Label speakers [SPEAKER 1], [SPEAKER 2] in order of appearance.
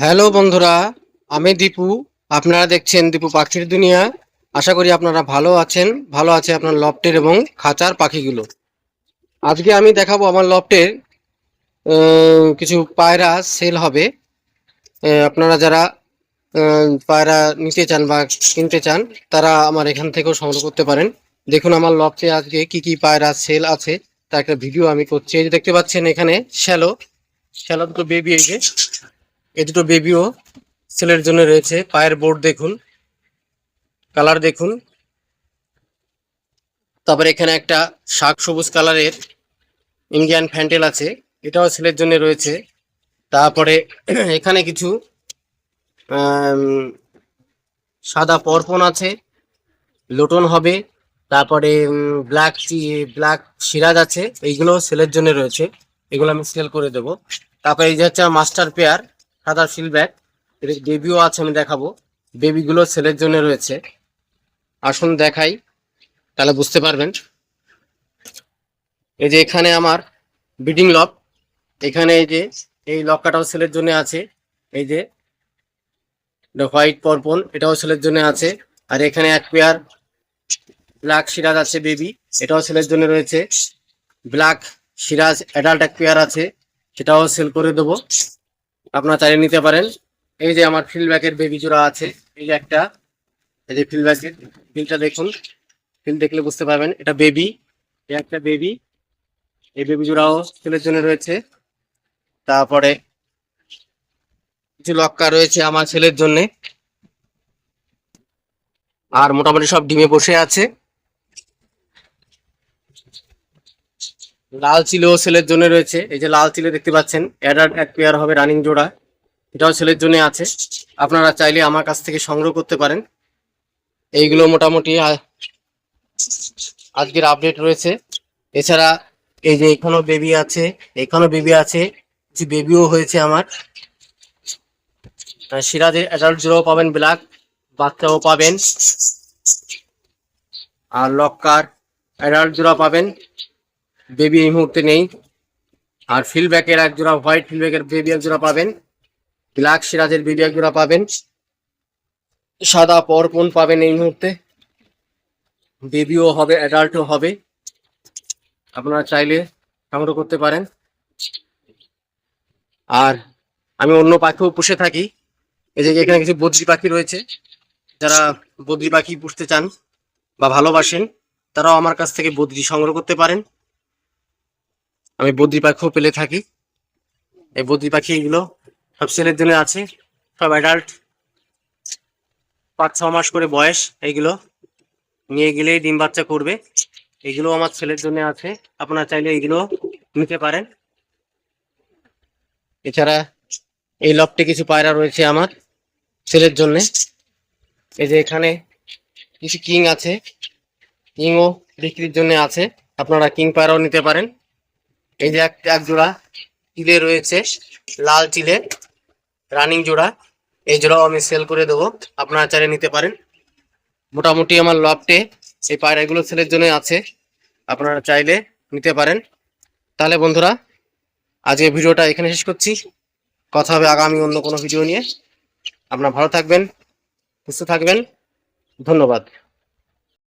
[SPEAKER 1] Hello বন্ধুরা, আমি দীপু। আপনারা দেখছেন দীপু পাখির দুনিয়া। আশা করি আপনারা ভালো আছেন। ভালো আছে আপনার লফটের এবং খাঁচার পাখিগুলো। আজকে আমি দেখাবো আমার লফটের কিছু পায়রা সেল হবে। আপনারা যারা পায়রা নিতে চান বা কিনতে চান, তারা আমার এখান থেকেও সংগ্রহ করতে পারেন। দেখুন আমার লফটে আজকে কি কি পায়রা সেল আছে। তার একটা ভিডিও আমি করছি। এই যে দেখতে পাচ্ছেন এখানে শ্যালো। শ্যালো দুটো বেবি এই যে। এই দুটো বেবিও সেলের জন্য রয়েছে। পায়ের বোর্ড দেখুন কালার দেখুন। তারপরে এখানে একটা শাক সবুজ কালারের ইন্ডিয়ান ফ্যান্টেল আছে, এটাও সেলের জন্য রয়েছে। তারপরে এখানে কিছু সাদা পরপন আছে, লোটন হবে। তারপরে ব্ল্যাক ব্ল্যাক সিরাজ আছে এইগুলো সেলের জন্য রয়েছে। এগুলো আমি সেল করে দেবো। তারপরে এই যে হচ্ছে মাস্টার পেয়ার সাদা ফিলব্যাক বেবিও আছে, আমি দেখাবো। বেবিগুলো সেলের জন্য রয়েছে। আসুন দেখাই, তাহলে বুঝতে পারবেন। এই যে এখানে আমার বিডিং লক এখানে এই যে, এই লক্কাটাও সেলের জন্য আছে। এই যে হোয়াইট পরপন এটাও সেলের জন্য আছে। আর এখানে এক পেয়ার ব্ল্যাক সিরাজ আছে বেবি এটাও সেলের জন্য রয়েছে। ব্ল্যাক সিরাজ অ্যাডাল্ট এক পেয়ার আছে। সেটাও সেল করে দেবো। আপনারা চালিয়ে নিতে পারেন। এই যে আমার ফিল্ডব্যাকের বেবি জোড়া আছে, এই যে একটা, এই যে ফিল্ডব্যাকের ফিলটা দেখুন। ফিল দেখলে বুঝতে পারবেন, এটা বেবি এই একটা বেবি এই বেবি জোড়াও সেলের জন্য রয়েছে। তারপরে কিছু লক্কা রয়েছে আমার ছেলের জন্য। আর মোটামুটি সব ডিমে বসে আছে। লাল চিলেও সেলের জন্য রয়েছে। এই যে লাল চিলে দেখতে পাচ্ছেন অ্যাডাল্ট এক পেয়ার হবে রানিং জোড়া। এটাও সেলের জন্য আছে। আপনারা চাইলে আমার কাছ থেকে সংগ্রহ করতে পারেন। এইগুলো মোটামুটি আজকের আপডেট রয়েছে। এছাড়া এই যে এখানেও বেবি আছে, এখানেও বেবি আছে, কিছু বেবিও হয়েছে আমার। সিরাজের অ্যাডাল্ট জোড়াও পাবেন ব্ল্যাক বাচ্চাও পাবেন। আর লক্কার অ্যাডাল্ট জোড়া পাবেন। বেবি এই মুহূর্তে নেই। আর ফিলব্যাকের এক জোড়া হোয়াইট ফিলব্যাকের বেবি এক জোড়া পাবেন। ব্ল্যাক সিরাজের বেবি এক জোড়া পাবেন। সাদা পরপন পাবেন এই মুহূর্তে। বেবিও হবে অ্যাডাল্টও হবে। আপনারা চাইলে সংগ্রহ করতে পারেন। আর আমি অন্য পাখিও পুষে থাকি। এই যে এখানে কিছু বদ্রি পাখি রয়েছে। যারা বদ্রি পাখি পুষতে চান বা ভালোবাসেন, তারাও আমার কাছ থেকে বদ্রি সংগ্রহ করতে পারেন। আমি বদ্রি পাখিও পেলে থাকি। এই বদ্রি পাখি এগুলো সব ছেলের জন্য আছে। সব অ্যাডাল্ট পাঁচ, ছ মাস করে বয়স এইগুলো নিয়ে গেলেই ডিম বাচ্চা করবে। এগুলো আমার ছেলের জন্য আছে। আপনারা চাইলে এগুলো নিতে পারেন। এছাড়া এই লফটে কিছু পায়রা রয়েছে আমার ছেলের জন্য। এই যে এখানে কিছু কিং আছে। কিংও বিক্রির জন্য আছে। আপনারা কিং পায়রাও নিতে পারেন। এই যে এক জোড়া চিলে রয়েছে, লাল চিলে রানিং জোড়া। এই জোড়াও আমি সেল করে দেবো, আপনারা চাইলে নিতে পারেন। মোটামুটি আমার লফটে এই পায়রাগুলো সেলের জন্য আছে, আপনারা চাইলে নিতে পারেন। তাহলে বন্ধুরা আজকে ভিডিওটা এখানে শেষ করছি। কথা হবে আগামী অন্য কোনো ভিডিও নিয়ে। আপনারা ভালো থাকবেন, সুস্থ থাকবেন। ধন্যবাদ।